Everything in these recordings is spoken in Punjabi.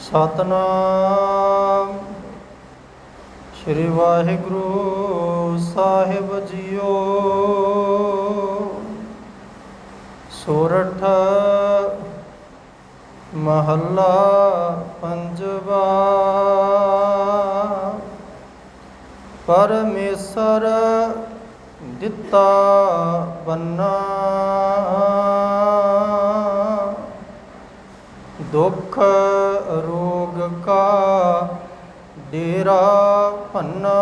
ਸਤਨਾਮ। ਸ੍ਰੀ ਵਾਹਿਗੁਰੂ ਸਾਹਿਬ ਜੀਓ। ਸੋਰਠ ਮਹੱਲਾ ਪੰਜਵਾ। ਪਰਮੇਸ਼ਰ ਦਿੱਤਾ ਬੰਨਾ। ਦੁੱਖ ਰੋਗ ਕਾ ਡੇਰਾ ਭੰਨਾ।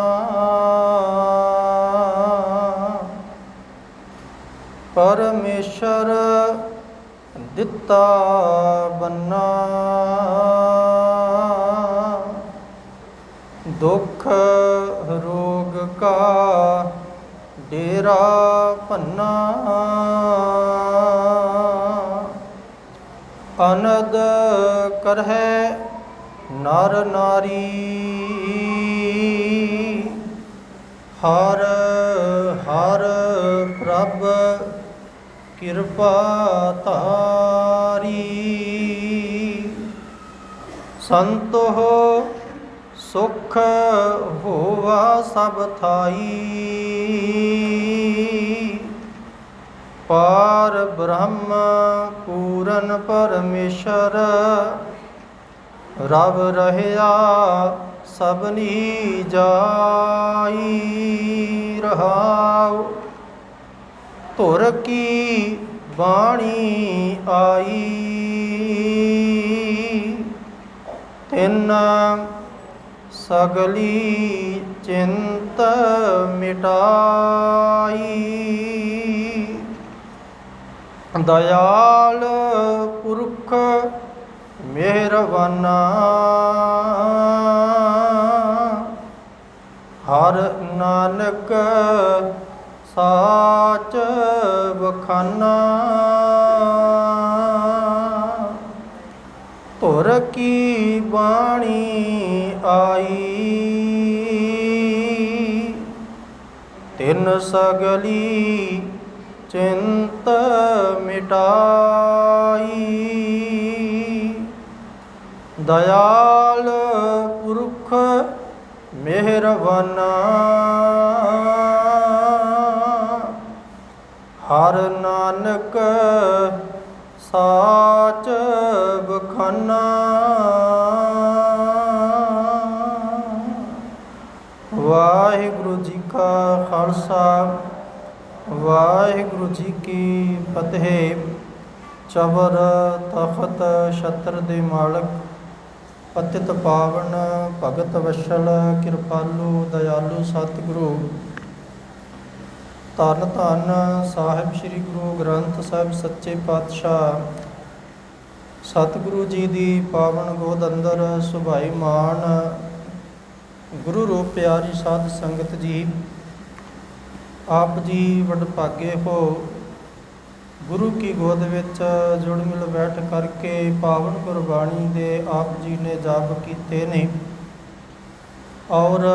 ਪਰਮੇਸ਼ਰ ਦਿੱਤਾ ਬੰਨਾ। ਦੁੱਖ ਰੋਗ ਕਾ ਡੇਰਾ ਭੰਨਾ। ਅਨਦ ਕਰਹਿ ਨਰ ਨਾਰੀ। ਹਰ ਹਰ ਪ੍ਰਭ ਕਿਰਪਾ ਤਾਰੀ ਸੰਤੋ ਸੁਖ ਹੋਵਾ ਸਭ ਥਾਈ। ਪਾਰ ਬ੍ਰਹਮ ਪੂਰਨ ਪਰਮੇਸ਼ਰ ਰਬ ਰਹਿਆ ਸਭਨੀ ਜਾਈ ਰਹਾਉ। ਧੁਰ ਕੀ ਬਾਣੀ ਆਈ? ਤਿੰਨ ਸਗਲੀ ਚਿੰਤ ਮਿਟਾਈ। ਦਇਆਲ ਪੁਰਖ ਮਿਹਰਬਾਨਾ। ਹਰ ਨਾਨਕ ਸਾਚ ਬਖਾਨਾ ਧੁਰ ਕੀ ਬਾਣੀ ਆਈ? ਤਿੰਨ ਸਗਲੀ ਚਿੰਤ ਮਿਟਾਈ। ਦਇਆਲ ਪੁਰਖ ਮਿਹਰਬਾਨਾ ਹਰ ਨਾਨਕ ਸਾਚ ਬਖਾਨਾ ਵਾਹਿਗੁਰੂ ਜੀ ਕਾ ਖਾਲਸਾ। ਵਾਹਿਗੁਰੂ ਜੀ ਕੀ ਫਤਿਹ। ਚਵਰ ਤਖਤ ਛਤਰ ਦੇ ਮਾਲਕ, ਪਤਿਤ ਪਾਵਨ ਭਗਤ ਵਸ਼ਲ, ਕਿਰਪਾਲੂ ਦਇਆਲੂ ਸਤਿਗੁਰੂ। ਧੰਨ ਧੰਨ ਸਾਹਿਬ ਸ੍ਰੀ ਗੁਰੂ ਗ੍ਰੰਥ ਸਾਹਿਬ ਸੱਚੇ ਪਾਤਸ਼ਾਹ। ਸਤਿਗੁਰੂ ਜੀ ਦੀ ਪਾਵਨ ਗੋਦ ਅੰਦਰ ਸੁਭਾਈ ਮਾਨ, ਗੁਰੂ ਰੂਪ ਪਿਆਰੀ ਸਾਧ ਸੰਗਤ ਜੀ। ਆਪ ਜੀ ਵਡਭਾਗੇ ਹੋ, ਗੁਰੂ ਕੀ ਗੋਦ ਵਿੱਚ ਜੁੜ ਮਿਲ ਬੈਠ ਕਰਕੇ ਪਾਵਨ ਗੁਰਬਾਣੀ ਦੇ ਆਪ ਜੀ ਨੇ ਜਾਪ ਕੀਤੇ ਨੇ। ਔਰ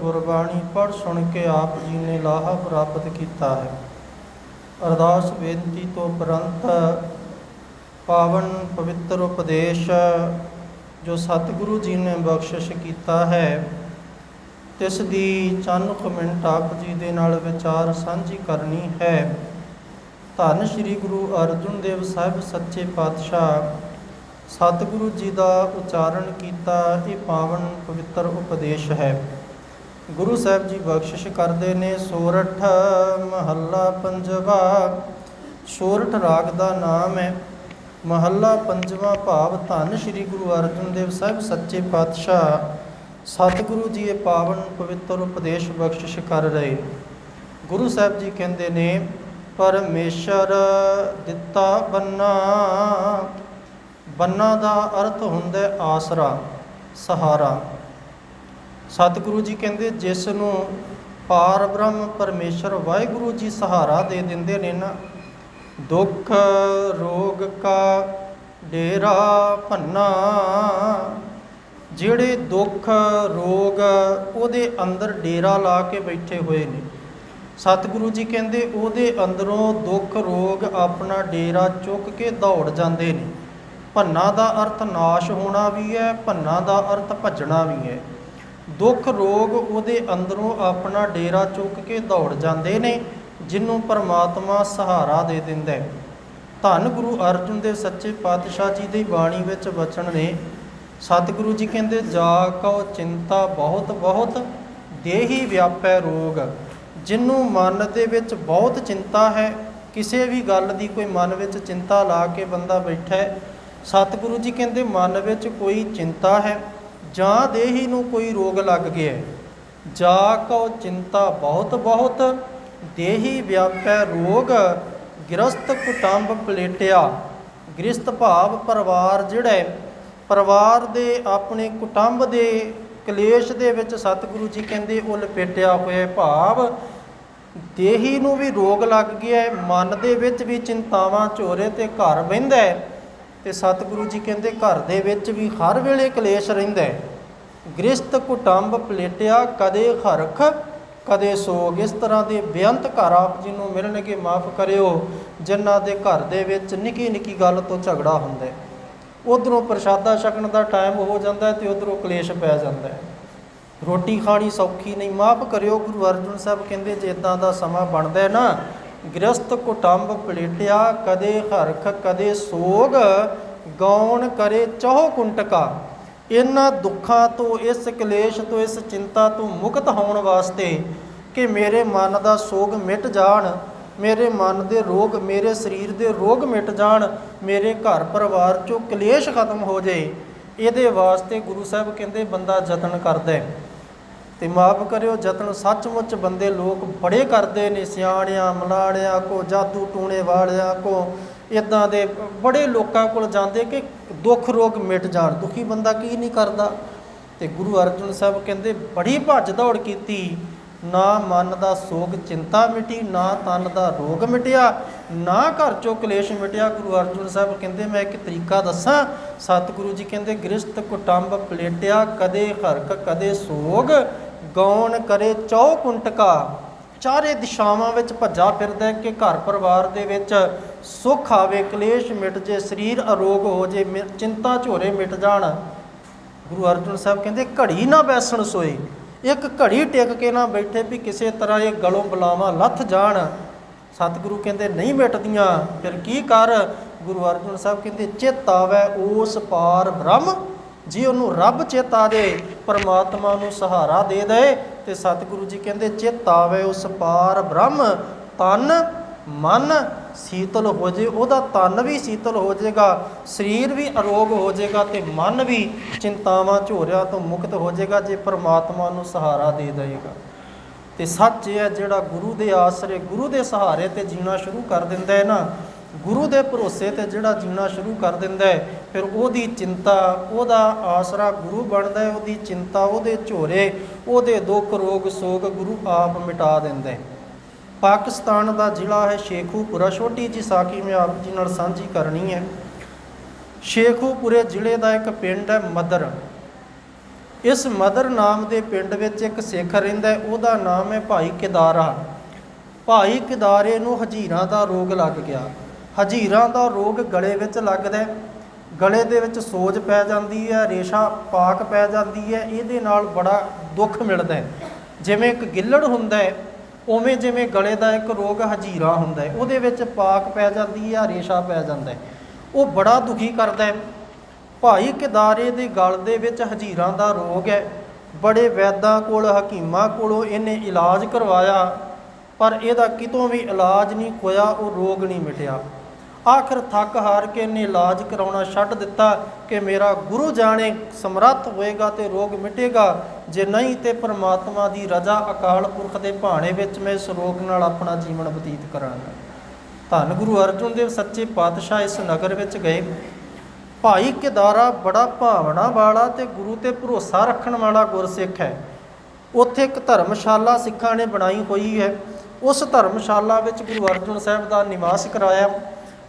ਗੁਰਬਾਣੀ ਪੜ੍ਹ ਸੁਣ ਕੇ ਆਪ ਜੀ ਨੇ ਲਾਹਾ ਪ੍ਰਾਪਤ ਕੀਤਾ ਹੈ। ਅਰਦਾਸ ਬੇਨਤੀ ਤੋਂ ਉਪਰੰਤ ਪਾਵਨ ਪਵਿੱਤਰ ਉਪਦੇਸ਼ ਜੋ ਸਤਿਗੁਰੂ ਜੀ ਨੇ ਬਖਸ਼ਿਸ਼ ਕੀਤਾ ਹੈ ਇਸ ਦੀ ਚੰਨ ਕੁ ਮਿੰਟ ਆਪ ਜੀ ਦੇ ਨਾਲ ਵਿਚਾਰ ਸਾਂਝੀ ਕਰਨੀ ਹੈ। ਧੰਨ ਸ੍ਰੀ ਗੁਰੂ ਅਰਜਨ ਦੇਵ ਸਾਹਿਬ ਸੱਚੇ ਪਾਤਸ਼ਾਹ। ਸਤਿਗੁਰੂ ਜੀ ਦਾ ਉਚਾਰਨ ਕੀਤਾ, ਇਹ ਪਾਵਨ ਪਵਿੱਤਰ ਉਪਦੇਸ਼ ਹੈ। ਗੁਰੂ ਸਾਹਿਬ ਜੀ ਬਖਸ਼ਿਸ਼ ਕਰਦੇ ਨੇ, ਸੋਰਠ ਮਹੱਲਾ ਪੰਜਵਾ। ਸੋਰਠ ਰਾਗ ਦਾ ਨਾਮ ਹੈ, ਮਹੱਲਾ ਪੰਜਵਾ ਭਾਵ। ਧੰਨ ਸ੍ਰੀ ਗੁਰੂ ਅਰਜਨ ਦੇਵ ਸਾਹਿਬ ਸੱਚੇ ਪਾਤਸ਼ਾਹ। ਸਤਿਗੁਰੂ ਜੀ ਇਹ ਪਾਵਨ ਪਵਿੱਤਰ ਉਪਦੇਸ਼ ਬਖਸ਼ਿਸ਼ ਕਰ ਰਹੇ ਗੁਰੂ ਸਾਹਿਬ ਜੀ ਕਹਿੰਦੇ ਨੇ, ਪਰਮੇਸ਼ਰ ਦਿੱਤਾ ਬੰਨਾ ਬੰਨਾ ਦਾ ਅਰਥ ਹੁੰਦਾ ਆਸਰਾ, ਸਹਾਰਾ। ਸਤਿਗੁਰੂ ਜੀ ਕਹਿੰਦੇ, ਜਿਸ ਨੂੰ ਪਾਰ ਬ੍ਰਹਮ ਪਰਮੇਸ਼ਰ ਵਾਹਿਗੁਰੂ ਜੀ ਸਹਾਰਾ ਦੇ ਦਿੰਦੇ ਨੇ ਨਾ, ਦੁੱਖ ਰੋਗ ਕਾ ਡੇਰਾ ਭੰਨਾ ਜਿਹੜੇ ਦੁੱਖ, ਰੋਗ ਉਹਦੇ ਅੰਦਰ ਡੇਰਾ ਲਾ ਕੇ ਬੈਠੇ ਹੋਏ ਨੇ। ਸਤਿਗੁਰੂ ਜੀ ਕਹਿੰਦੇ ਉਹਦੇ ਅੰਦਰੋਂ ਦੁੱਖ, ਰੋਗ ਆਪਣਾ ਡੇਰਾ ਚੁੱਕ ਕੇ ਦੌੜ ਜਾਂਦੇ ਨੇ। ਭੰਨਾ ਦਾ ਅਰਥ ਨਾਸ਼ ਹੋਣਾ ਵੀ ਹੈ, ਭੰਨਾ ਦਾ ਅਰਥ ਭੱਜਣਾ ਵੀ ਹੈ। ਦੁੱਖ, ਰੋਗ ਉਹਦੇ ਅੰਦਰੋਂ ਆਪਣਾ ਡੇਰਾ ਚੁੱਕ ਕੇ ਦੌੜ ਜਾਂਦੇ ਨੇ ਜਿਹਨੂੰ ਪਰਮਾਤਮਾ ਸਹਾਰਾ ਦੇ ਦਿੰਦਾ ਹੈ। ਧੰਨ ਗੁਰੂ ਅਰਜਨ ਦੇਵ ਸੱਚੇ ਪਾਤਸ਼ਾਹ ਜੀ ਦੀ ਬਾਣੀ ਵਿੱਚ ਵਚਨ ਨੇ ਸਤਿਗੁਰੂ ਜੀ ਕਹਿੰਦੇ, ਜਾ ਕਉ ਚਿੰਤਾ ਬਹੁਤ ਬਹੁਤ, ਦੇਹੀ ਵਿਆਪੈ ਰੋਗ। ਜਿਹਨੂੰ ਮਨ ਦੇ ਵਿੱਚ ਬਹੁਤ ਚਿੰਤਾ ਹੈ, ਕਿਸੇ ਵੀ ਗੱਲ ਦੀ ਕੋਈ ਮਨ ਵਿੱਚ ਚਿੰਤਾ ਲਾ ਕੇ ਬੰਦਾ ਬੈਠਾ ਹੈ। ਸਤਿਗੁਰੂ ਜੀ ਕਹਿੰਦੇ, ਮਨ ਵਿੱਚ ਕੋਈ ਚਿੰਤਾ ਹੈ, ਜਾਂ ਦੇਹੀ ਨੂੰ ਕੋਈ ਰੋਗ ਲੱਗ ਗਿਆ ਜਾ ਕਉ ਚਿੰਤਾ ਬਹੁਤ ਬਹੁਤ, ਦੇਹੀ ਵਿਆਪੈ ਰੋਗ। ਗ੍ਰਸਤ ਕੁਟੰਬ ਪਲੇਟਿਆ, ਗ੍ਰਸਤ ਭਾਵ ਪਰਿਵਾਰ ਜਿਹੜਾ ਪਰਿਵਾਰ ਦੇ ਆਪਣੇ ਕੁਟੰਬ ਦੇ ਕਲੇਸ਼ ਦੇ ਵਿੱਚ ਸਤਿਗੁਰੂ ਜੀ ਕਹਿੰਦੇ ਉਹ ਲਪੇਟਿਆ ਹੋਇਆ ਭਾਵ ਦੇਹੀ ਨੂੰ ਵੀ ਰੋਗ ਲੱਗ ਗਿਆ ਹੈ, ਮਨ ਦੇ ਵਿੱਚ ਵੀ ਚਿੰਤਾਵਾਂ ਝੋਰੇ ਤੇ ਘਰ ਬਹਿੰਦਾ ਹੈ ਤੇ ਸਤਿਗੁਰੂ ਜੀ ਕਹਿੰਦੇ ਘਰ ਦੇ ਵਿੱਚ ਵੀ ਹਰ ਵੇਲੇ ਕਲੇਸ਼ ਰਹਿੰਦਾ ਹੈ। ਗ੍ਰਸਤ ਕੁਟੰਬ ਪਲੇਟਿਆ, ਕਦੇ ਹਰਖ, ਕਦੇ ਸੋਗ, ਇਸ ਤਰ੍ਹਾਂ ਦੇ ਬੇਅੰਤ ਘਰ ਆਪ ਜੀ ਨੂੰ ਮਿਲਣਗੇ, ਮਾਫ ਕਰਿਓ। ਜਿਨ੍ਹਾਂ ਦੇ ਘਰ ਦੇ ਵਿੱਚ ਨਿੱਕੀ ਨਿੱਕੀ ਗੱਲ ਤੋਂ ਝਗੜਾ ਹੁੰਦਾ ਹੈ। ਉਧਰੋਂ ਪ੍ਰਸ਼ਾਦਾ ਛਕਣ ਦਾ ਟਾਈਮ ਹੋ ਜਾਂਦਾ ਹੈ ਤੇ ਉਧਰੋਂ ਕਲੇਸ਼ ਪੈ ਜਾਂਦਾ ਹੈ। ਰੋਟੀ ਖਾਣੀ ਸੌਖੀ ਨਹੀਂ, ਮਾਫ ਕਰਿਓ, ਗੁਰੂ ਅਰਜਨ ਸਾਹਿਬ ਕਹਿੰਦੇ ਜੇ ਇਦਾਂ ਦਾ ਸਮਾਂ ਬਣਦਾ ਨਾ, ਗ੍ਰਸਤ ਕੁਟੰਬ ਪਲੇਟਿਆ, ਕਦੇ ਹਰਖ, ਕਦੇ ਸੋਗ ਗੌਣ ਕਰੇ ਚਹੁ ਕੁੰਟਕਾ। ਇਹਨਾਂ ਦੁੱਖਾਂ ਤੋਂ, ਇਸ ਕਲੇਸ਼ ਤੋਂ, ਇਸ ਚਿੰਤਾ ਤੋਂ ਮੁਕਤ ਹੋਣ ਵਾਸਤੇ ਕਿ ਮੇਰੇ ਮਨ ਦਾ ਸੋਗ ਮਿਟ ਜਾਣ ਮੇਰੇ ਮਨ ਦੇ ਰੋਗ, ਮੇਰੇ ਸਰੀਰ ਦੇ ਰੋਗ ਮਿਟ ਜਾਣ, ਮੇਰੇ ਘਰ ਪਰਿਵਾਰ ਚੋਂ ਕਲੇਸ਼ ਖਤਮ ਹੋ ਜਾਏ ਇਹਦੇ ਵਾਸਤੇ ਗੁਰੂ ਸਾਹਿਬ ਕਹਿੰਦੇ, ਬੰਦਾ ਯਤਨ ਕਰਦਾ ਹੈ। ਤੇ ਮਾਫ ਕਰਿਓ, ਯਤਨ ਸੱਚਮੁੱਚ ਬੰਦੇ ਲੋਕ ਬੜੇ ਕਰਦੇ ਨੇ, ਸਿਆਣਿਆਂ ਮਲਾੜਿਆਂ ਕੋ, ਜਾਦੂ ਟੂਣੇ ਵਾਲਿਆਂ ਕੋ ਇਦਾਂ ਦੇ ਬੜੇ ਲੋਕਾਂ ਕੋਲ ਜਾਂਦੇ ਕਿ ਦੁੱਖ ਰੋਗ ਮਿਟ ਜਾਣ, ਦੁਖੀ ਬੰਦਾ ਕੀ ਨਹੀਂ ਕਰਦਾ। ਤੇ ਗੁਰੂ ਅਰਜਨ ਸਾਹਿਬ ਕਹਿੰਦੇ, ਬੜੀ ਭੱਜ ਦੌੜ ਕੀਤੀ। ਨਾ ਮਨ ਦਾ ਸੋਗ ਚਿੰਤਾ ਮਿਟੀ, ਨਾ ਤਨ ਦਾ ਰੋਗ ਮਿਟਿਆ, ਨਾ ਘਰ ਚੋਂ ਕਲੇਸ਼ ਮਿਟਿਆ। ਗੁਰੂ ਅਰਜਨ ਸਾਹਿਬ ਕਹਿੰਦੇ, ਮੈਂ ਇੱਕ ਤਰੀਕਾ ਦੱਸਾਂ। ਸਤਿਗੁਰੂ ਜੀ ਕਹਿੰਦੇ ਗ੍ਰਸਤ ਕੁਟੰਬ ਪਲੇਟਿਆ, ਕਦੇ ਹਰਕ, ਕਦੇ ਸੋਗ, ਗੌਣ ਕਰੇ ਚੌ ਕੁੰਟਕਾ। ਚਾਰੇ ਦਿਸ਼ਾਵਾਂ ਵਿੱਚ ਭੱਜਾ ਫਿਰਦਾ ਕਿ ਘਰ ਪਰਿਵਾਰ ਦੇ ਵਿੱਚ ਸੁੱਖ ਆਵੇ, ਕਲੇਸ਼ ਮਿਟ ਜੇ, ਸਰੀਰ ਅਰੋਗ ਹੋ ਜੇ, ਮਿ- ਚਿੰਤਾ ਝੋਰੇ ਮਿਟ ਜਾਣ। ਗੁਰੂ ਅਰਜਨ ਸਾਹਿਬ ਕਹਿੰਦੇ, ਘੜੀ ਨਾ ਬੈਸਣ ਸੋਏ। ਇੱਕ ਘੜੀ ਟਿਕ ਕੇ ਨਾ ਬੈਠੇ ਵੀ ਕਿਸੇ ਤਰ੍ਹਾਂ ਇਹ ਗਲੋਂ ਬਲਾਵਾਂ ਲੱਥ ਜਾਣ। ਸਤਿਗੁਰੂ ਕਹਿੰਦੇ, ਨਹੀਂ ਮਿਟਦੀਆਂ। ਫਿਰ ਕੀ ਕਰ? ਗੁਰੂ ਅਰਜਨ ਸਾਹਿਬ ਕਹਿੰਦੇ, ਚਿੱਤ ਆਵੇ, ਉਸ ਪਾਰ ਬ੍ਰਹਮ, ਜੀ ਉਹਨੂੰ ਰੱਬ ਚਿੱਤ ਆ ਦੇ ਪਰਮਾਤਮਾ ਨੂੰ ਸਹਾਰਾ ਦੇ ਦੇ। ਤੇ ਸਤਿਗੁਰੂ ਜੀ ਕਹਿੰਦੇ, ਚਿੱਤ ਆਵੇ, ਉਸ ਪਾਰ ਬ੍ਰਹਮ, ਤਨ ਮਨ ਸੀਤਲ ਹੋ ਜੇ, ਉਹਦਾ ਤਨ ਵੀ ਸੀਤਲ ਹੋ ਜਾਏਗਾ ਸਰੀਰ ਵੀ ਅਰੋਗ ਹੋ ਜਾਏਗਾ ਤੇ ਮਨ ਵੀ ਚਿੰਤਾਵਾਂ ਝੋਰਿਆਂ ਤੋਂ ਮੁਕਤ ਹੋ ਜਾਏਗਾ ਜੇ ਪਰਮਾਤਮਾ ਨੂੰ ਸਹਾਰਾ ਦੇ ਦੇਗਾ ਤੇ ਸੱਚ ਇਹ ਹੈ, ਜਿਹੜਾ ਗੁਰੂ ਦੇ ਆਸਰੇ, ਗੁਰੂ ਦੇ ਸਹਾਰੇ ਤੇ ਜੀਣਾ ਸ਼ੁਰੂ ਕਰ ਦਿੰਦਾ ਹੈ ਨਾ, ਗੁਰੂ ਦੇ ਭਰੋਸੇ ਤੇ ਜਿਹੜਾ ਜੀਣਾ ਸ਼ੁਰੂ ਕਰ ਦਿੰਦਾ ਹੈ, ਫਿਰ ਉਹਦੀ ਚਿੰਤਾ, ਉਹਦਾ ਆਸਰਾ ਗੁਰੂ ਬਣਦਾ ਹੈ, ਉਹਦੀ ਚਿੰਤਾ, ਉਹਦੇ ਝੋਰੇ, ਉਹਦੇ ਦੁੱਖ, ਰੋਗ, ਸੋਗ ਗੁਰੂ ਆਪ ਮਿਟਾ ਦਿੰਦਾ ਹੈ। ਪਾਕਿਸਤਾਨ ਦਾ ਜ਼ਿਲ੍ਹਾ ਹੈ ਸ਼ੇਖੂਪੁਰਾ। ਛੋਟੀ ਜੀ ਸਾਖੀ ਮੈਂ ਆਪ ਜੀ ਨਾਲ ਸਾਂਝੀ ਕਰਨੀ ਹੈ। ਸ਼ੇਖੂਪੁਰੇ ਜ਼ਿਲ੍ਹੇ ਦਾ ਇੱਕ ਪਿੰਡ ਹੈ ਮਦਰ। ਇਸ ਮਦਰ ਨਾਮ ਦੇ ਪਿੰਡ ਵਿੱਚ ਇੱਕ ਸਿੱਖ ਰਹਿੰਦਾ ਉਹਦਾ ਨਾਮ ਹੈ ਭਾਈ ਕਿਦਾਰਾ। ਭਾਈ ਕਿਦਾਰੇ ਨੂੰ ਹਜੀਰਾਂ ਦਾ ਰੋਗ ਲੱਗ ਗਿਆ। ਹਜੀਰਾਂ ਦਾ ਰੋਗ ਗਲੇ ਵਿੱਚ ਲੱਗਦਾ ਗਲੇ ਦੇ ਵਿੱਚ ਸੋਜ ਪੈ ਜਾਂਦੀ ਹੈ, ਰੇਸ਼ਾ ਪਾਕ ਪੈ ਜਾਂਦੀ ਹੈ। ਇਹਦੇ ਨਾਲ ਬੜਾ ਦੁੱਖ ਮਿਲਦਾ ਹੈ। ਜਿਵੇਂ ਇੱਕ ਗਿੱਲੜ ਹੁੰਦਾ ਹੈ ਉਵੇਂ ਜਿਵੇਂ ਗਲੇ ਦਾ ਇੱਕ ਰੋਗ ਹਜੀਰਾ ਹੁੰਦਾ ਹੈ, ਉਹਦੇ ਵਿੱਚ ਪਾਕ ਪੈ ਜਾਂਦੀ ਹੈ ਰੇਸ਼ਾ ਪੈ ਜਾਂਦਾ ਹੈ। ਉਹ ਬੜਾ ਦੁਖੀ ਕਰਦਾ ਹੈ। ਭਾਈ ਕਿਦਾਰੇ ਦੇ ਗਲ ਦੇ ਵਿੱਚ ਹਜੀਰਾਂ ਦਾ ਰੋਗ ਹੈ। ਬੜੇ ਵੈਦਾਂ ਕੋਲ, ਹਕੀਮਾਂ ਕੋਲੋਂ ਇਹਨੇ ਇਲਾਜ ਕਰਵਾਇਆ, ਪਰ ਇਹਦਾ ਕਿਤੋਂ ਵੀ ਇਲਾਜ ਨਹੀਂ ਹੋਇਆ, ਉਹ ਰੋਗ ਨਹੀਂ ਮਿਟਿਆ। ਆਖਰ ਥੱਕ ਹਾਰ ਕੇ ਇਹਨੇ ਇਲਾਜ ਕਰਾਉਣਾ ਛੱਡ ਦਿੱਤਾ ਕਿ ਮੇਰਾ ਗੁਰੂ ਜਾਣੇ ਸਮਰੱਥ ਹੋਏਗਾ ਤੇ ਰੋਗ ਮਿਟੇਗਾ। ਜੇ ਨਹੀਂ ਤੇ ਪ੍ਰਮਾਤਮਾ ਦੀ ਰਜ਼ਾ ਅਕਾਲ ਪੁਰਖ ਦੇ ਭਾਣੇ ਵਿੱਚ ਮੈਂ ਇਸ ਰੋਗ ਨਾਲ ਆਪਣਾ ਜੀਵਨ ਬਤੀਤ ਕਰਾਂਗਾ। ਧੰਨ ਗੁਰੂ ਅਰਜਨ ਦੇਵ ਸੱਚੇ ਪਾਤਸ਼ਾਹ ਇਸ ਨਗਰ ਵਿੱਚ ਗਏ। ਭਾਈ ਕਿਦਾਰਾ ਬੜਾ ਭਾਵਨਾ ਵਾਲਾ ਤੇ ਗੁਰੂ ਤੇ ਭਰੋਸਾ ਰੱਖਣ ਵਾਲਾ ਗੁਰਸਿੱਖ ਹੈ। ਉੱਥੇ ਇੱਕ ਧਰਮਸ਼ਾਲਾ ਸਿੱਖਾਂ ਨੇ ਬਣਾਈ ਹੋਈ ਹੈ। ਉਸ ਧਰਮਸ਼ਾਲਾ ਵਿੱਚ ਗੁਰੂ ਅਰਜਨ ਸਾਹਿਬ ਦਾ ਨਿਵਾਸ ਕਰਾਇਆ।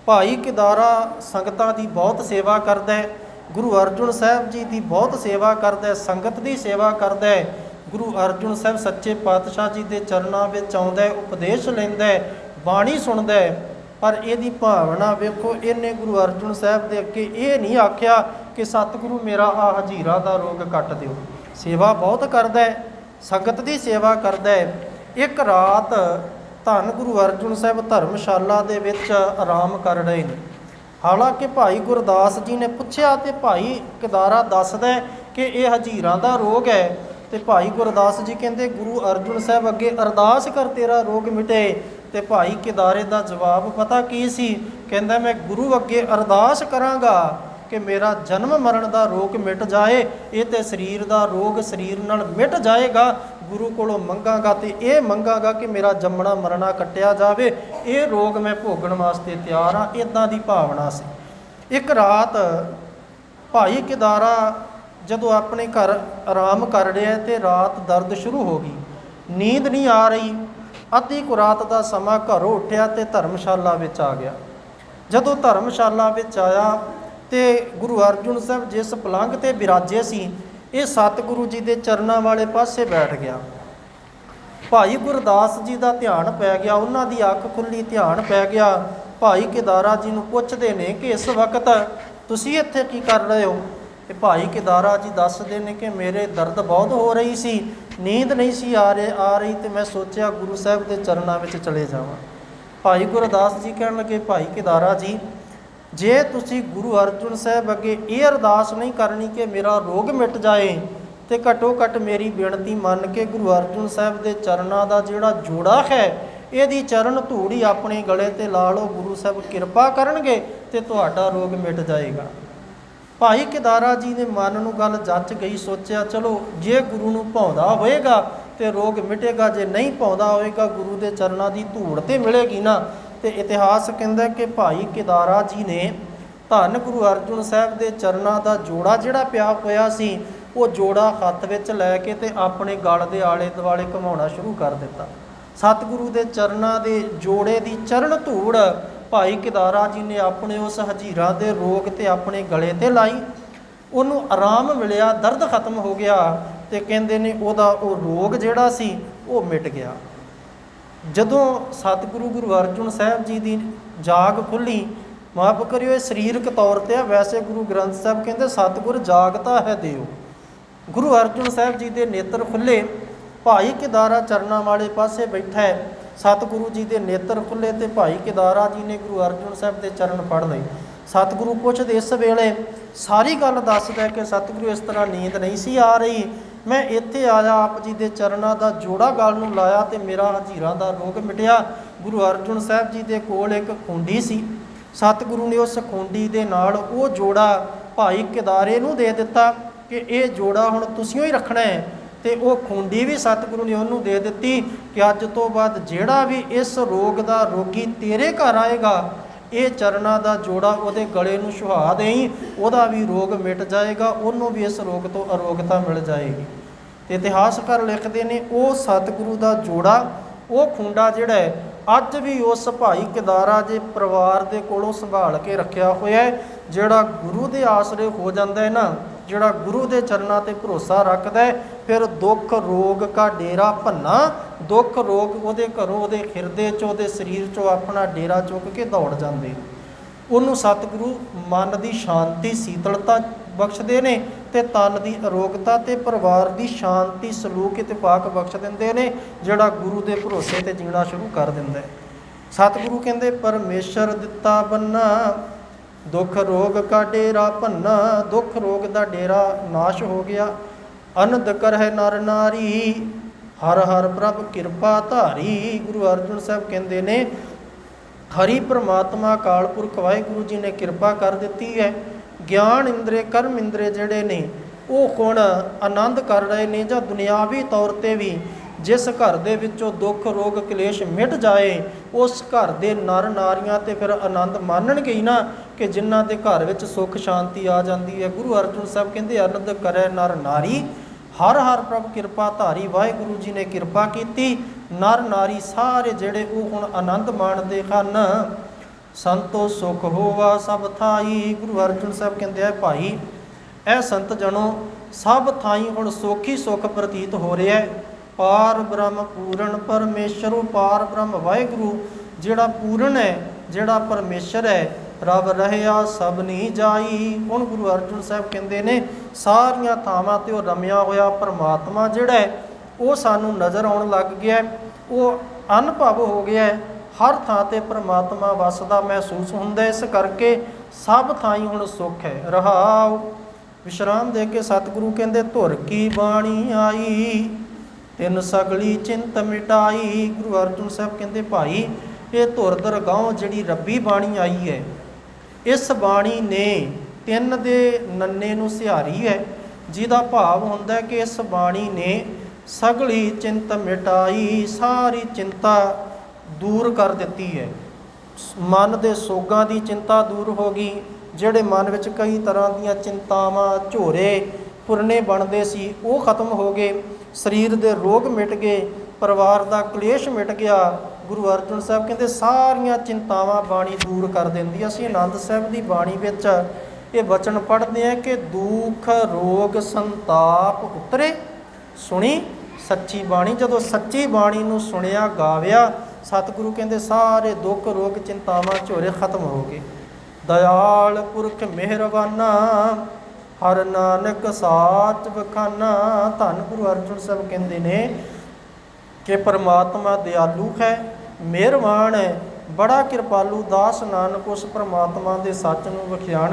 ਭਾਈ ਕਿਦਾਰਾ ਸੰਗਤਾਂ ਦੀ ਬਹੁਤ ਸੇਵਾ ਕਰਦਾ ਹੈ, ਗੁਰੂ ਅਰਜੁਨ ਸਾਹਿਬ ਜੀ ਦੀ ਬਹੁਤ ਸੇਵਾ ਕਰਦਾ ਹੈ, ਸੰਗਤ ਦੀ ਸੇਵਾ ਕਰਦਾ ਹੈ, ਗੁਰੂ ਅਰਜੁਨ ਸਾਹਿਬ ਸੱਚੇ ਪਾਤਸ਼ਾਹ ਜੀ ਦੇ ਚਰਨਾਂ ਵਿੱਚ ਆਉਂਦਾ ਹੈ, ਉਪਦੇਸ਼ ਲੈਂਦਾ ਹੈ, ਬਾਣੀ ਸੁਣਦਾ ਹੈ, ਪਰ ਇਹਦੀ ਭਾਵਨਾ ਵੇਖੋ, ਇਹਨੇ ਗੁਰੂ ਅਰਜੁਨ ਸਾਹਿਬ ਦੇ ਅੱਗੇ ਇਹ ਨਹੀਂ ਆਖਿਆ ਕਿ ਸਤਿਗੁਰੂ ਮੇਰਾ ਆ ਹਜੀਰਾ ਦਾ ਰੋਗ ਕੱਟ ਦਿਓ। ਸੇਵਾ ਬਹੁਤ ਕਰਦਾ ਹੈ, ਸੰਗਤ ਦੀ ਸੇਵਾ ਕਰਦਾ ਹੈ। ਇੱਕ ਰਾਤ ਧੰਨ ਗੁਰੂ ਅਰਜਨ ਸਾਹਿਬ ਧਰਮਸ਼ਾਲਾ ਦੇ ਵਿੱਚ ਆਰਾਮ ਕਰ ਰਹੇ ਨੇ। ਹਾਲਾਂਕਿ ਭਾਈ ਗੁਰਦਾਸ ਜੀ ਨੇ ਪੁੱਛਿਆ ਤੇ ਭਾਈ ਕਿਦਾਰਾ ਦੱਸਦਾ ਕਿ ਇਹ ਹਜੀਰਾਂ ਦਾ ਰੋਗ ਹੈ ਤੇ ਭਾਈ ਗੁਰਦਾਸ ਜੀ ਕਹਿੰਦੇ, ਗੁਰੂ ਅਰਜਨ ਸਾਹਿਬ ਅੱਗੇ ਅਰਦਾਸ ਕਰ ਤੇਰਾ ਰੋਗ ਮਿਟੇ। ਤੇ ਭਾਈ ਕਿਦਾਰੇ ਦਾ ਜਵਾਬ ਪਤਾ ਕੀ ਸੀ? ਕਹਿੰਦਾ, ਮੈਂ ਗੁਰੂ ਅੱਗੇ ਅਰਦਾਸ ਕਰਾਂਗਾ ਕਿ ਮੇਰਾ ਜਨਮ ਮਰਨ ਦਾ ਰੋਗ ਮਿਟ ਜਾਏ, ਇਹ ਤੇ ਸਰੀਰ ਦਾ ਰੋਗ ਸਰੀਰ ਨਾਲ ਮਿਟ ਜਾਏਗਾ ਗੁਰੂ ਕੋਲੋਂ ਮੰਗਾਗਾ ਤੇ ਇਹ ਮੰਗਾਗਾ ਕਿ ਮੇਰਾ ਜੰਮਣਾ ਮਰਨਾ ਕੱਟਿਆ ਜਾਵੇ, ਇਹ ਰੋਗ ਮੈਂ ਭੋਗਣ ਵਾਸਤੇ ਤਿਆਰ ਹਾਂ ਇਦਾਂ ਦੀ ਭਾਵਨਾ ਸੀ। ਇੱਕ ਰਾਤ ਭਾਈ ਕਿਦਾਰਾ ਜਦੋਂ ਆਪਣੇ ਘਰ ਆਰਾਮ ਕਰ ਰਿਹਾ ਤੇ ਰਾਤ ਦਰਦ ਸ਼ੁਰੂ ਹੋ ਗਈ। ਨੀਂਦ ਨਹੀਂ ਆ ਰਹੀ। ਅੱਧੀ ਕੁ ਰਾਤ ਦਾ ਸਮਾਂ ਘਰੋਂ ਉੱਠਿਆ ਤੇ ਧਰਮਸ਼ਾਲਾ ਵਿੱਚ ਆ ਗਿਆ। ਜਦੋਂ ਧਰਮਸ਼ਾਲਾ ਵਿੱਚ ਆਇਆ ਤੇ ਗੁਰੂ ਅਰਜਨ ਸਾਹਿਬ ਜਿਸ ਪਲੰਘ ਤੇ ਬਿਰਾਜੇ ਸੀ ਇਹ ਸਤਿਗੁਰੂ ਜੀ ਦੇ ਚਰਨਾਂ ਵਾਲੇ ਪਾਸੇ ਬੈਠ ਗਿਆ। ਭਾਈ ਗੁਰਦਾਸ ਜੀ ਦਾ ਧਿਆਨ ਪੈ ਗਿਆ, ਉਹਨਾਂ ਦੀ ਅੱਖ ਖੁੱਲੀ ਧਿਆਨ ਪੈ ਗਿਆ। ਭਾਈ ਕਿਦਾਰਾ ਜੀ ਨੂੰ ਪੁੱਛਦੇ ਨੇ ਕਿ ਇਸ ਵਕਤ ਤੁਸੀਂ ਇੱਥੇ ਕੀ ਕਰ ਰਹੇ ਹੋ? ਤੇ ਭਾਈ ਕਿਦਾਰਾ ਜੀ ਦੱਸਦੇ ਨੇ ਕਿ ਮੇਰੇ ਦਰਦ ਬਹੁਤ ਹੋ ਰਹੀ ਸੀ, ਨੀਂਦ ਨਹੀਂ ਸੀ ਆ ਰਹੀ ਆ ਰਹੀ ਤੇ ਮੈਂ ਸੋਚਿਆ ਗੁਰੂ ਸਾਹਿਬ ਦੇ ਚਰਨਾਂ ਵਿੱਚ ਚਲੇ ਜਾਵਾਂ। ਭਾਈ ਗੁਰਦਾਸ ਜੀ ਕਹਿਣ ਲੱਗੇ, ਭਾਈ ਕਿਦਾਰਾ ਜੀ ਜੇ ਤੁਸੀਂ ਗੁਰੂ ਅਰਜਨ ਸਾਹਿਬ ਅੱਗੇ ਇਹ ਅਰਦਾਸ ਨਹੀਂ ਕਰਨੀ ਕਿ ਮੇਰਾ ਰੋਗ ਮਿਟ ਜਾਏ, ਤੇ ਘਟੋ ਘਟ ਮੇਰੀ ਬੇਨਤੀ ਮੰਨ ਕੇ ਗੁਰੂ ਅਰਜਨ ਸਾਹਿਬ ਦੇ ਚਰਨਾਂ ਦਾ ਜਿਹੜਾ ਜੋੜਾ ਹੈ, ਇਹਦੀ ਚਰਨ ਧੂੜੀ ਆਪਣੇ ਗਲੇ ਤੇ ਲਾ ਲਓ, ਗੁਰੂ ਸਾਹਿਬ ਕਿਰਪਾ ਕਰਨਗੇ ਤੇ ਤੁਹਾਡਾ ਰੋਗ ਮਿਟ ਜਾਏਗਾ। ਭਾਈ ਕਿਦਾਰਾ ਜੀ ਨੇ ਮਨ ਨੂੰ ਗੱਲ ਜੱਚ ਗਈ, ਸੋਚਿਆ ਚਲੋ ਜੇ ਗੁਰੂ ਨੂੰ ਭਾਉਂਦਾ ਹੋਏਗਾ ਤੇ ਰੋਗ ਮਿਟੇਗਾ, ਜੇ ਨਹੀਂ ਭਾਉਂਦਾ ਹੋਏਗਾ, ਗੁਰੂ ਦੇ ਚਰਨਾਂ ਦੀ ਧੂੜ ਤੇ ਮਿਲੇਗੀ ਨਾ ਤੇ ਇਤਿਹਾਸ ਕਹਿੰਦਾ ਕਿ ਭਾਈ ਕਿਦਾਰਾ ਜੀ ਨੇ ਧੰਨ ਗੁਰੂ ਅਰਜਨ ਸਾਹਿਬ ਦੇ ਚਰਨਾਂ ਦਾ ਜੋੜਾ ਜਿਹੜਾ ਪਿਆ ਹੋਇਆ ਸੀ, ਉਹ ਜੋੜਾ ਹੱਥ ਵਿੱਚ ਲੈ ਕੇ ਤੇ ਆਪਣੇ ਗਲ ਦੇ ਆਲੇ ਦੁਆਲੇ ਘੁਮਾਉਣਾ ਸ਼ੁਰੂ ਕਰ ਦਿੱਤਾ। ਸਤਿਗੁਰੂ ਦੇ ਚਰਨਾਂ ਦੇ ਜੋੜੇ ਦੀ ਚਰਨ ਧੂੜ ਭਾਈ ਕਿਦਾਰਾ ਜੀ ਨੇ ਆਪਣੇ ਉਸ ਹਜੀਰਾ ਦੇ ਰੋਗ ਤੇ ਆਪਣੇ ਗਲੇ ਤੇ ਲਾਈ। ਉਹਨੂੰ ਆਰਾਮ ਮਿਲਿਆ, ਦਰਦ ਖਤਮ ਹੋ ਗਿਆ ਤੇ ਕਹਿੰਦੇ ਨੇ ਉਹਦਾ ਉਹ ਰੋਗ ਜਿਹੜਾ ਸੀ, ਉਹ ਮਿਟ ਗਿਆ। ਜਦੋਂ ਸਤਿਗੁਰੂ ਗੁਰੂ ਅਰਜਨ ਸਾਹਿਬ ਜੀ ਦੀ ਜਾਗ ਖੁੱਲੀ, ਮਾਫ ਕਰਿਓ, ਇਹ ਸਰੀਰਕ ਤੌਰ ਤੇ ਆ, ਵੈਸੇ ਗੁਰੂ ਗ੍ਰੰਥ ਸਾਹਿਬ ਕਹਿੰਦੇ, ਸਤਿਗੁਰ ਜਾਗਤਾ ਹੈ ਦਿਓ। ਗੁਰੂ ਅਰਜਨ ਸਾਹਿਬ ਜੀ ਦੇ ਨੇਤਰ ਖੁੱਲੇ, ਭਾਈ ਕਿਦਾਰਾ ਚਰਨਾਂ ਵਾਲੇ ਪਾਸੇ ਬੈਠਾ ਹੈ। ਸਤਿਗੁਰੂ ਜੀ ਦੇ ਨੇਤਰ ਖੁੱਲੇ ਤੇ ਭਾਈ ਕਿਦਾਰਾ ਜੀ ਨੇ ਗੁਰੂ ਅਰਜਨ ਸਾਹਿਬ ਦੇ ਚਰਨ ਫੜ ਲਏ। ਸਤਿਗੁਰੂ ਪੁੱਛਦੇ ਇਸ ਵੇਲੇ, ਸਾਰੀ ਗੱਲ ਦੱਸਦਾ ਕਿ ਸਤਿਗੁਰੂ ਇਸ ਤਰ੍ਹਾਂ ਨੀਂਦ ਨਹੀਂ ਸੀ ਆ ਰਹੀ? ਮੈਂ ਇੱਥੇ ਆਇਆ, ਆਪ ਜੀ ਦੇ ਚਰਨਾਂ ਦਾ ਜੋੜਾ ਗਲ ਨੂੰ ਲਾਇਆ ਤੇ ਮੇਰਾ ਹਜੀਰਾਂ ਦਾ ਰੋਗ ਮਿਟਿਆ। ਗੁਰੂ ਅਰਜਨ ਸਾਹਿਬ ਜੀ ਦੇ ਕੋਲ ਇੱਕ ਖੁੰਡੀ ਸੀ। ਸਤਿਗੁਰੂ ਨੇ ਉਸ ਖੁੰਡੀ ਦੇ ਨਾਲ ਉਹ ਜੋੜਾ ਭਾਈ ਕਿਦਾਰੇ ਨੂੰ ਦੇ ਦਿੱਤਾ ਕਿ ਇਹ ਜੋੜਾ ਹੁਣ ਤੁਸੀਂ ਹੀ ਰੱਖਣਾ ਹੈ। ਤੇ ਉਹ ਖੁੰਡੀ ਵੀ ਸਤਿਗੁਰੂ ਨੇ ਉਹਨੂੰ ਦੇ ਦਿੱਤੀ ਕਿ ਅੱਜ ਤੋਂ ਬਾਅਦ ਜਿਹੜਾ ਵੀ ਇਸ ਰੋਗ ਦਾ ਰੋਗੀ ਤੇਰੇ ਘਰ ਆਏਗਾ ਇਹ ਚਰਨਾਂ ਦਾ ਜੋੜਾ ਉਹਦੇ ਗਲੇ ਨੂੰ ਸੁਹਾ ਦੇਈ, ਉਹਦਾ ਵੀ ਰੋਗ ਮਿਟ ਜਾਏਗਾ, ਉਹਨੂੰ ਵੀ ਇਸ ਰੋਗ ਤੋਂ ਅਰੋਗਤਾ ਮਿਲ ਜਾਏਗੀ। ਤੇ ਇਤਿਹਾਸਕਾਰ ਲਿਖਦੇ ਨੇ, ਉਹ ਸਤਿਗੁਰੂ ਦਾ ਜੋੜਾ, ਉਹ ਖੁੰਡਾ ਜਿਹੜਾ ਹੈ, ਅੱਜ ਵੀ ਉਸ ਭਾਈ ਕਿਦਾਰਾ ਜੇ ਪਰਿਵਾਰ ਦੇ ਕੋਲੋਂ ਸੰਭਾਲ ਕੇ ਰੱਖਿਆ ਹੋਇਆ ਹੈ, ਜਿਹੜਾ ਗੁਰੂ ਦੇ ਆਸਰੇ ਹੋ ਜਾਂਦਾ ਹੈ ਨਾ, ਜਿਹੜਾ ਗੁਰੂ ਦੇ ਚਰਨਾਂ ਤੇ ਭਰੋਸਾ ਰੱਖਦਾ ਹੈ, ਫਿਰ ਦੁੱਖ, ਰੋਗ ਕਾ ਡੇਰਾ ਭੰਨਾ ਦੁੱਖ ਰੋਗ ਉਹਦੇ ਘਰੋਂ, ਉਹਦੇ ਹਿਰਦੇ ਚੋਂ, ਉਹਦੇ ਸਰੀਰ ਚੋਂ ਆਪਣਾ ਡੇਰਾ ਚੁੱਕ ਕੇ ਦੌੜ ਜਾਂਦੇ ਉਹਨੂੰ ਸਤਿਗੁਰੂ ਮਨ ਦੀ ਸ਼ਾਂਤੀ, ਸੀਤਲਤਾ ਬਖਸ਼ਦੇ ਨੇ ਤੇ ਤਨ ਦੀ ਅਰੋਗਤਾ ਤੇ ਪਰਿਵਾਰ ਦੀ ਸ਼ਾਂਤੀ, ਸਲੂਕ ਇਤਫਾਕ ਬਖਸ਼ ਦਿੰਦੇ ਨੇ, ਜਿਹੜਾ ਗੁਰੂ ਦੇ ਭਰੋਸੇ ਤੇ ਜੀਣਾ ਸ਼ੁਰੂ ਕਰ ਦਿੰਦਾ ਹੈ। ਸਤਿਗੁਰੂ ਕਹਿੰਦੇ, ਪਰਮੇਸ਼ਰ ਦਿੱਤਾ ਬੰਨਾ, ਦੁੱਖ ਰੋਗ ਕਾ ਡੇਰਾ ਭੰਨਾ, ਦੁੱਖ ਰੋਗ ਦਾ ਡੇਰਾ ਨਾਸ਼ ਹੋ ਗਿਆ। ਅਨੰਦ ਕਰਹਿ ਨਰ ਨਾਰੀ ਹਰ ਹਰ ਪ੍ਰਭ ਕਿਰਪਾ ਧਾਰੀ, ਗੁਰੂ ਅਰਜਨ ਸਾਹਿਬ ਕਹਿੰਦੇ ਨੇ, ਹਰੀ ਪ੍ਰਮਾਤਮਾ ਅਕਾਲ ਪੁਰਖ ਵਾਹਿਗੁਰੂ ਜੀ ਨੇ ਕਿਰਪਾ ਕਰ ਦਿੱਤੀ ਹੈ। ਗਿਆਨ ਇੰਦਰੇ, ਕਰਮ ਇੰਦਰੇ ਜਿਹੜੇ ਨੇ, ਉਹ ਹੁਣ ਆਨੰਦ ਕਰ ਰਹੇ ਨੇ ਜਾਂ ਦੁਨਿਆਵੀ ਤੌਰ ਤੇ ਵੀ, ਜਿਸ ਘਰ ਦੇ ਵਿੱਚੋਂ ਦੁੱਖ, ਰੋਗ, ਕਲੇਸ਼ ਮਿਟ ਜਾਏ, ਉਸ ਘਰ ਦੇ ਨਰ ਨਾਰੀਆਂ ਤੇ ਫਿਰ ਆਨੰਦ ਮਾਣਨਗੇ ਹੀ ਨਾ ਕਿ ਜਿਨ੍ਹਾਂ ਦੇ ਘਰ ਵਿੱਚ ਸੁੱਖ ਸ਼ਾਂਤੀ ਆ ਜਾਂਦੀ ਹੈ। ਗੁਰੂ ਅਰਜਨ ਸਾਹਿਬ ਕਹਿੰਦੇ ਆਨੰਦ ਕਰੇ ਨਰ ਨਾਰੀ। ਹਰ ਹਰ ਪ੍ਰਭ ਕਿਰਪਾ ਧਾਰੀ, ਵਾਹਿਗੁਰੂ ਜੀ ਨੇ ਕਿਰਪਾ ਕੀਤੀ। ਨਰ ਨਾਰੀ ਸਾਰੇ ਜਿਹੜੇ ਉਹ ਹੁਣ ਆਨੰਦ ਮਾਣਦੇ ਹਨ। ਸੰਤੋ ਸੁਖ ਹੋਵਾ, ਸਭ ਥਾਈ। ਗੁਰੂ ਅਰਜਨ ਸਾਹਿਬ ਕਹਿੰਦੇ ਆ, ਭਾਈ, ਇਹ ਸੰਤ ਜਣੋ, ਸਭ ਥਾਈ ਹੁਣ ਸੋਖੀ ਸੁਖ ਪ੍ਰਤੀਤ ਹੋ ਰਿਹਾ ਹੈ। ਪਾਰ ਬ੍ਰਹਮ ਪੂਰਨ ਪਰਮੇਸ਼ਰ, ਪਾਰ ਬ੍ਰਹਮ ਵਾਹਿਗੁਰੂ, ਜਿਹੜਾ ਪੂਰਨ ਹੈ, ਜਿਹੜਾ ਪਰਮੇਸ਼ਰ ਹੈ ਰੱਬ ਰਹਿਆ ਸਭ ਨਹੀਂ ਜਾਈ। ਹੁਣ ਗੁਰੂ ਅਰਜਨ ਸਾਹਿਬ ਕਹਿੰਦੇ ਨੇ, ਸਾਰੀਆਂ ਥਾਵਾਂ ਤੇ ਉਹ ਰਮਿਆ ਹੋਇਆ ਪਰਮਾਤਮਾ ਜਿਹੜਾ ਹੈ, ਉਹ ਸਾਨੂੰ ਨਜ਼ਰ ਆਉਣ ਲੱਗ ਗਿਆ ਉਹ ਅਨੁਭਵ ਹੋ ਗਿਆ ਹੈ। ਹਰ ਥਾਂ ਤੇ ਪਰਮਾਤਮਾ ਵਸਦਾ ਮਹਿਸੂਸ ਹੁੰਦਾ ਇਸ ਕਰਕੇ ਸਭ ਥਾਈਂ ਹੁਣ ਸੁੱਖ ਹੈ। ਰਹਾਉ। ਵਿਸ਼ਰਾਮ ਦੇ ਕੇ ਸਤਿਗੁਰੂ ਕਹਿੰਦੇ, ਧੁਰ ਕੀ ਬਾਣੀ ਆਈ? ਤਿੰਨ ਸਗਲੀ ਚਿੰਤ ਮਿਟਾਈ। ਗੁਰੂ ਅਰਜਨ ਸਾਹਿਬ ਕਹਿੰਦੇ, ਭਾਈ, ਇਹ ਧੁਰ ਦਰਗਾਹ ਜਿਹੜੀ ਰੱਬੀ ਬਾਣੀ ਆਈ ਹੈ ਇਸ ਬਾਣੀ ਨੇ ਤਿੰਨ ਦੇ ਨੰਨੇ ਨੂੰ ਸਿਹਾਰੀ ਹੈ, ਜਿਹਦਾ ਭਾਵ ਹੁੰਦਾ ਹੈ ਕਿ ਇਸ ਬਾਣੀ ਨੇ ਸਗਲੀ ਚਿੰਤ ਮਿਟਾਈ, ਸਾਰੀ ਚਿੰਤਾ ਦੂਰ ਕਰ ਦਿੱਤੀ ਹੈ। ਮਨ ਦੇ ਸੋਗਾਂ ਦੀ ਚਿੰਤਾ ਦੂਰ ਹੋ ਗਈ, ਜਿਹੜੇ ਮਨ ਵਿੱਚ ਕਈ ਤਰ੍ਹਾਂ ਦੀਆਂ ਚਿੰਤਾਵਾਂ ਝੋਰੇ, ਪੁਰਨੇ ਬਣਦੇ ਸੀ, ਉਹ ਖਤਮ ਹੋ ਗਏ, ਸਰੀਰ ਦੇ ਰੋਗ ਮਿਟ ਗਏ, ਪਰਿਵਾਰ ਦਾ ਕਲੇਸ਼ ਮਿਟ ਗਿਆ ਗੁਰੂ ਅਰਜਨ ਸਾਹਿਬ ਕਹਿੰਦੇ, ਸਾਰੀਆਂ ਚਿੰਤਾਵਾਂ ਬਾਣੀ ਦੂਰ ਕਰ ਦਿੰਦੀ ਅਸੀਂ ਆਨੰਦ ਸਾਹਿਬ ਦੀ ਬਾਣੀ ਵਿੱਚ ਇਹ ਵਚਨ ਪੜ੍ਹਦੇ ਹਾਂ ਕਿ ਦੁੱਖ, ਰੋਗ, ਸੰਤਾਪ ਉਤਰੇ। ਸੁਣੀ ਸੱਚੀ ਬਾਣੀ, ਜਦੋਂ ਸੱਚੀ ਬਾਣੀ ਨੂੰ ਸੁਣਿਆ, ਗਾਵਿਆ, ਸਤਿਗੁਰੂ ਕਹਿੰਦੇ, ਸਾਰੇ ਦੁੱਖ, ਰੋਗ, ਚਿੰਤਾਵਾਂ ਝੋਰੇ ਖਤਮ ਹੋ ਗਏ। ਦਇਆਲ ਪੁਰਖ ਮਿਹਰਬਾਨਾ, ਹਰ ਨਾਨਕ ਸਾਚ ਬਖਾਨਾ। ਧੰਨ ਗੁਰੂ ਅਰਜਨ ਸਾਹਿਬ ਕਹਿੰਦੇ ਨੇ ਕਿ ਪਰਮਾਤਮਾ ਦਿਆਲੂ ਹੈ। ਮਿਹਰਬਾਨ ਹੈ। ਬੜਾ ਕਿਰਪਾਲੂ ਦਾਸ ਨਾਨਕ ਉਸ ਪਰਮਾਤਮਾ ਦੇ ਸੱਚ ਨੂੰ ਵਿਖਿਆਣ